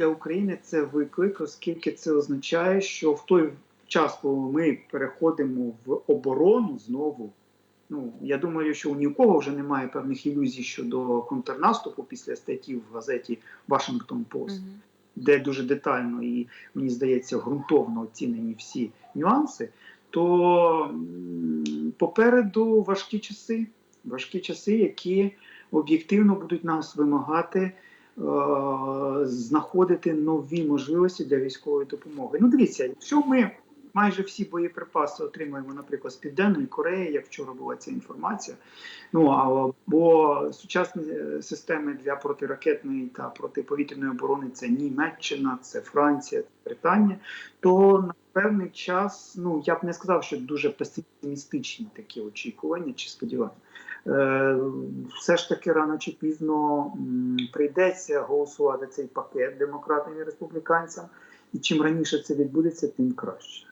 для України це виклик, оскільки це означає, що в той час, коли ми переходимо в оборону знову. Ну, я думаю, що ні у кого вже немає певних ілюзій щодо контрнаступу після статті в газеті Washington Post, Мгм. де дуже детально і мені здається ґрунтовно оцінені всі нюанси. То попереду важкі часи, важкі часи, які об'єктивно будуть нас вимагати знаходити нові можливості для військової допомоги. Ну, дивіться, якщо ми майже всі боєприпаси отримуємо, наприклад, з Південної Кореї, як вчора була ця інформація. Ну або сучасні е, системи для протиракетної та протиповітряної оборони це Німеччина, це Франція, це Британія. То певний час, ну я б не сказав, що дуже песимістичні такі очікування чи сподівання. Е, все ж таки рано чи пізно м, прийдеться голосувати цей пакет демократам і республіканцям. І чим раніше це відбудеться, тим краще.